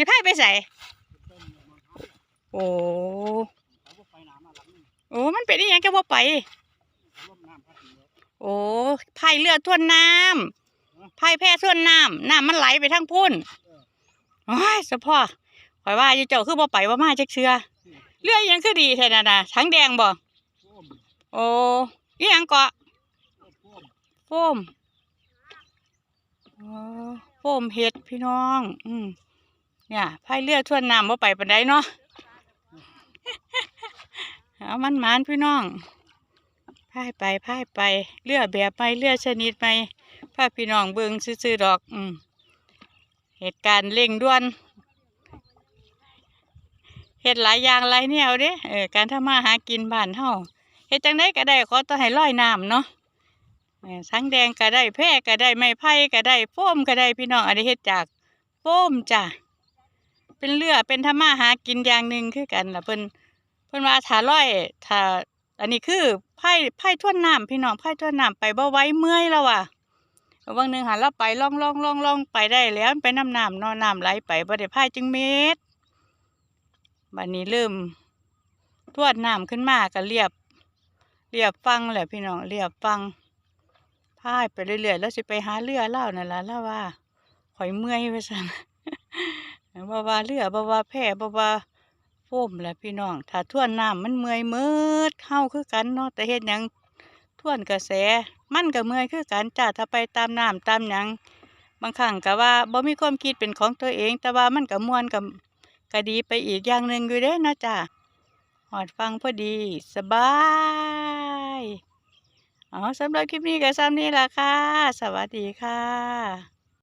สิพายไปใส่โอ้โอ้มันเป็นยังแกบ่ไปเขาล่มน้ำพัดอยู่โอ้พายเรือท่วนน้ำพายแพท่วนน้ำน้ำมันไหลไปทางพุ่นโอ้ยสะพ่อข่อยว่าอยู่เจ้าคือบ่ไปว่ามาจักเชือเรือยังคือดีแท้นะนะทั้งแดงบ่โค้มโอ้อีหยังเกาะโค้มโฟมโอ้โฟมเห็ดพี่น้อง อืม เนี่ยพายเรือท่วนน้ำบ่ไปปานใดเนาะเอามันมานพี่น้องพายไปพายไปเรือแบบไปเรือชนิดไปพาพี่น้องเบิ่งซื่อๆดอกอืมเหตุการณ์เร่งด่วนเฮ็ดหลายอย่างหลายแนวเด้เออการทำมาหากินบ้านเฮาเฮ็ดจังไดก็ได้ขอต้องให้ลอยน้ำเนาะสังแดงก็ได้แพร่ก็ได้ไม้ไผ่ก็ได้โฟมก็ได้พี่น้องอันนี้เฮ็ดจากโฟมจ้ะ เป็นเรือเป็นทำมาหากินอย่างหนึ่งคือกันล่ะเพิ่นเพิ่นว่าถาร้อยถาอันนี้คือไผ่ไผ่ท่วนน้ำพี่น้องไผ่ท่วนน้ำไปบ่ไว้เมื่อยแล้วว่ะวันหนึ่งหันเราไปล่องล่องล่องล่องไปได้แล้วไปน้ำน้ำนอนน้ำไหลไปบ่ได้พายจึงเม็ดบัดนี้เริ่มทวดน้ำขึ้นมาก็เรียบ เรียบฟังแหละพี่น้องเรียบฟังพายไปเรื่อยๆแล้วสิไปหาเรือเล่านั่นละแล้วว่าข่อยเมื่อยไปสั่น บ่ว่าเรือบ่ว่าแพบ่ว่าโฟมแหละพี่น้อง ถ้าท่วนน้ำมันเมื่อยมืดเฮาคือกันเนาะแต่เฮ็ดยังท่วนกระแส มันก็เมื่อยคือกันจ้าถ้าไปตามน้ำตามหยังบางครั้งก็ว่าบ่มีความคิดเป็นของตัวเอง แต่ว่ามันก็ม่วนกับก็ดีไปอีกอย่างหนึ่งอยู่เด้นะจ้าหอดฟังพอดี สบายอ๋อสำหรับคลิปนี้ก็ซ้ำนี้ละค่ะ สวัสดีค่ะ